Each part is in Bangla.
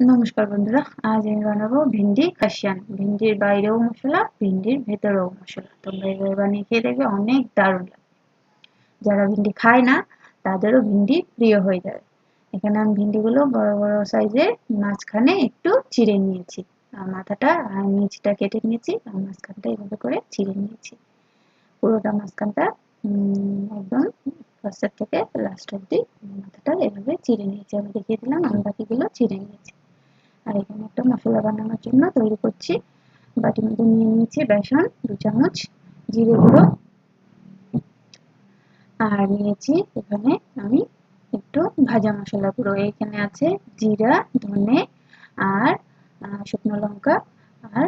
নমস্কার বন্ধুরা, আজ আমি বানাবো ভিন্ডি কাশিয়ান। ভিন্ডির বাইরেও মশলা, ভিন্ডির ভেতরেও মশলা। তোমরা এভাবে বানিয়ে খেয়ে দেখবে অনেক দারুণ লাগে। যারা ভিন্ডি খায় না, তাদেরও ভিন্ডি প্রিয় হয়ে যাবে এখানে আমি ভিন্ডিগুলো বড় বড় সাইজের মাঝখানে একটু চিড়ে নিয়েছি। আর মাথাটা আর নিচটা কেটে নিয়েছি, আর মাঝখানটা এভাবে করে চিড়ে নিয়েছি। পুরোটা মাঝখানটা একদম ফার্স্টের থেকে লাস্ট অব্দি মাথাটা এভাবে চিড়ে নিয়েছি। আমি দেখিয়ে দিলাম, আমি বাকিগুলো চিড়ে নিয়েছি। আর এখানে একটা মশলা বানানোর জন্য তৈরি করছি। বাটির মধ্যে নিয়ে নিয়েছি বেসন, দু চামচ, জিরে গুঁড়ো। আর নিয়েছি এখানে আমি একটু ভাজা মশলা গুঁড়ো। এখানে আছে জিরা, ধনে আর শুকনো লঙ্কা আর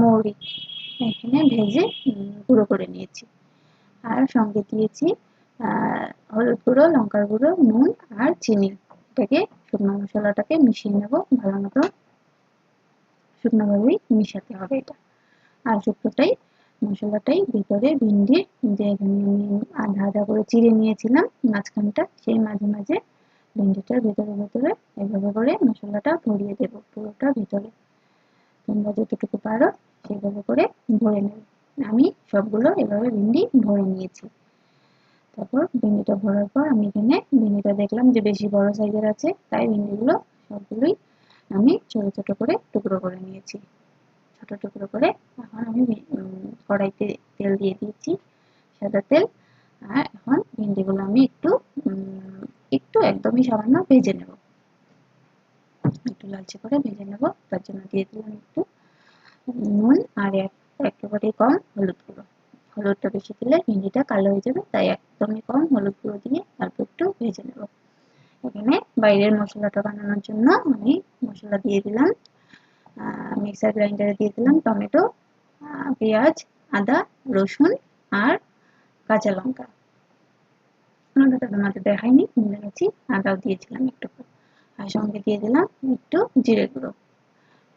মৌরি। এখানে ভেজে গুঁড়ো করে নিয়েছি। আর সঙ্গে দিয়েছি হলুদ গুঁড়ো, লঙ্কার গুঁড়ো, নুন আর চিনি। এটাকে শুকনো মশলাটাকে মিশিয়ে নেব ভালো মতো। শুকনোভাবেই মিশাতে হবে এটা। আর শুক্তোটাই, মশলাটাই ভিতরে ভিন্ডির যে আমি আধা আধা করে চিড়ে নিয়েছিলাম, মাঝখানটা, সেই মাঝে মাঝে ভিন্ডিটার ভেতরে ভেতরে এভাবে করে মশলাটা ভরিয়ে দেব পুরোটা ভিতরে। তোমরা যতটুকু পারো সেভাবে করে ভরে নেবে আমি সবগুলো এভাবে ভিন্ডি ভরে নিয়েছি। তারপর ভেন্ডিটা ভরার পর আমি এখানে ভেন্ডিটা দেখলাম যে বেশি বড় সাইজের আছে, তাই ভেন্ডিগুলো সবগুলোই আমি ছোট ছোট করে টুকরো করে নিয়েছি। ছোট টুকরো করে এখন আমি কড়াইতে তেল দিয়ে দিয়েছি, সাদা তেল। আর এখন ভেন্ডিগুলো আমি একটু একটু একদমই সামান্য ভেজে নেব। একটু লালচে করে ভেজে নেব, তার জন্য দিয়ে দিলাম একটু নুন আর এক একেবারে কম হলুদ। হলুদটা বেশি দিলে ভেন্ডিটা কালো হয়ে যাবে, তাই একদমই কম হলুদ গুঁড়ো দিয়ে অল্প একটু ভেজে নেব। এখানে বাইরের মশলাটা বানানোর জন্য আমি মশলা দিয়ে দিলাম মিক্সার গ্রাইন্ডারে দিয়ে দিলাম টমেটো পেঁয়াজ, আদা, রসুন আর কাঁচা লঙ্কা। লঙ্কাটা তোমাদের দেখাইনি ভুলে গেছি আদাও দিয়েছিলাম একটু আর সঙ্গে দিয়ে দিলাম একটু জিরে গুঁড়ো।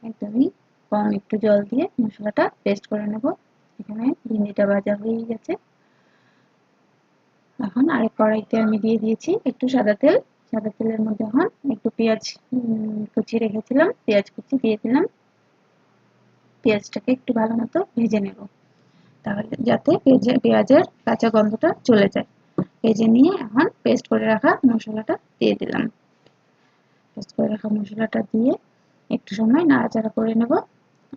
একদমই কম একটু জল দিয়ে মশলাটা পেস্ট করে নেব। এখানে ভিন্ডিটা ভাজা হয়ে গেছে। এখন আরেক কড়াইতে আমি দিয়ে দিয়েছি একটু সাদা তেল। সাদা তেলের মধ্যে এখন একটু পেঁয়াজ কুচি রেখেছিলাম। পেঁয়াজ কুচি দিয়ে দিলাম। পেঁয়াজটাকে একটু ভালো মতো ভেজে নেব। তাহলে যাতে পেঁয়াজের কাঁচা গন্ধটা চলে যায়। ভেজে নিয়ে এখন পেস্ট করে রাখা মশলাটা দিয়ে দিলাম। পেস্ট করে রাখা মশলাটা দিয়ে একটু সময় নাড়াচাড়া করে নেব।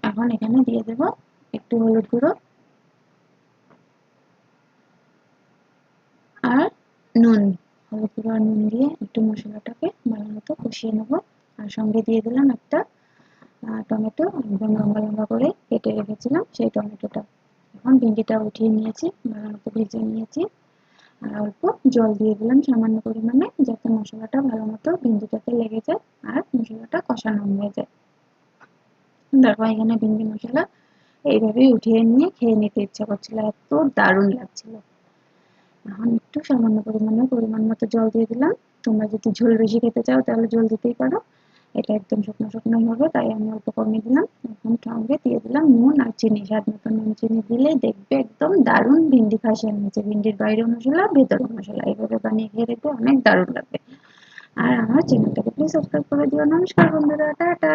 এখন এখানে দিয়ে দেব একটু হলুদ গুঁড়ো আর নুন গুঁড়ো আর নুন দিয়ে একটু মশলাটাকে ভালো মতো কষিয়ে নেব। আর সঙ্গে দিয়ে দিলাম একটা টমেটো। একদম লম্বা লম্বা করে কেটে রেখেছিলাম, সেই টমেটোটা। এখন ভিন্ডিটা উঠিয়ে নিয়েছি, ভালো মতো ভেজে নিয়েছি। আর অল্প জল দিয়ে দিলাম সামান্য পরিমাণে, যাতে মশলাটা ভালো মতো ভিন্ডিটাতে লেগে যায় আর মশলাটা কষানো হয়ে যায়। দেখো এখানে ভিন্ডি মশলা এইভাবেই উঠিয়ে নিয়ে খেয়ে নিতে ইচ্ছা করছিল, এত দারুণ লাগছিল। এখন একটু সামান্য পরিমাণে, পরিমাণ মতো জল দিয়ে দিলাম। তোমরা যদি ঝোল বেশি খেতে চাও, তাহলে জল দিতেই পারো। এটা একদম শুকনো শুকনো হবে, তাই আমি অল্প কমিয়ে দিলাম। এখন সঙ্গে দিয়ে দিলাম নুন আর চিনি। স্বাদ মতো নুন, চিনি দিলে দেখবে একদম দারুণ ভিন্ডি ফাঁসিয়ে নিয়েছে ভিন্ডির বাইরেও মশলা ভেতরেও মশলা। এইভাবে বানিয়ে খেয়ে দেখবে অনেক দারুণ লাগবে। আর আমার চ্যানেলটাকে প্লিজ সাবস্ক্রাইব করে দিও। নমস্কার বন্ধুরা, টাটা!